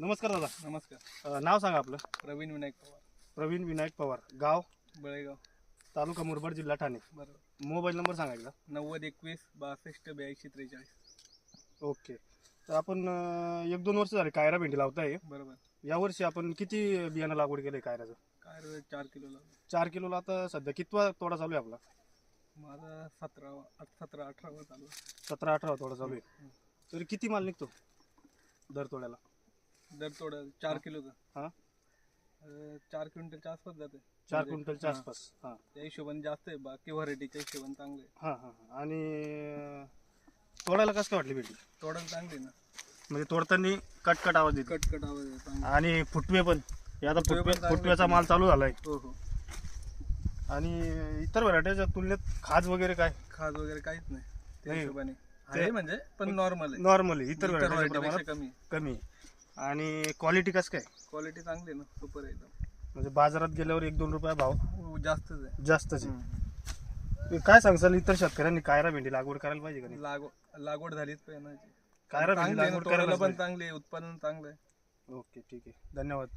नमस्कार दादा. नमस्कार. अ, नाव सांगा आपलं. प्रवीण विनायक पवार. प्रवीण विनायक पवार. गाव? बळेगाव. तालुका मुरबाड जिल्हा ठाणे. बरोबर. मोबाईल नंबर सांगा एकदा. नव्वद एकवीस बासष्ट ब्याऐंशी त्रेचाळीस. ओके. तर आपण अ, एक दोन वर्ष झाले कायरा भेंडी लावताय. बरोबर. यावर्षी आपण किती बियाणं लागवड केलंय कायराचं काय रे चार किलो लागलं चार किलोला आता सध्या कितवा तोडा चालू आहे आपला? माझा सतरावा आठ सतरा अठरावा चालू आहे. सतरा अठरा तोडा चालू आहे. तरी किती माल निघतो दर तोड्याला? दर थोडं चार किलोचं हा? अं, चार क्विंटलच्या आसपास जाते. चार म्हणजे, क्विंटलच्या हा, आसपास हां. त्या हिशोबाने जास्त आहे बाकी व्हरायटीच्या हिशोबाने चांगले. हां हां हां. आणि अ, तोडायला कसं काय वाटली भेंडी? तोडायला चांगली आहे ना. म्हणजे तोडताना कटकट आवाज देते कट कट आवाज आहे चांगला. आणि फुटवे पण. हे आता फुटवे पण फुटवे चांगले फुटव्याचा. माल चालू झालाय. हो हो. आणि इतर व्हरायटीच्या तुलनेत खाज वगैरे काय? खाज वगैरे काहीच नाही त्या नाही. हिशोबाने. आहे म्हणजे पण नॉर्मल आहे. नॉर्मली इतर इतर व्हरायटीच्या व्हरायटीपेक्षा प्रमाणात कमी कमी आहे. आणि क्वालिटी कसं काय? क्वालिटी चांगली आहे ना सुपर आहे एकदम. म्हणजे बाजारात गेल्यावर एक दोन रुपया भाव हो, जास्तच आहे. जास्तच आहे. काय सांगसाल इतर शेतकऱ्यांनी कायरा भेंडी लागवड करायला पाहिजे का नाही? लागवड लागवड झालीच पाहिजे ना याची. कायरा भेंडी चांगली आहे ना, लागवड तोडायला करायला पण चांगली आहे उत्पादन चांगलं आहे. ओके ठीक आहे. धन्यवाद.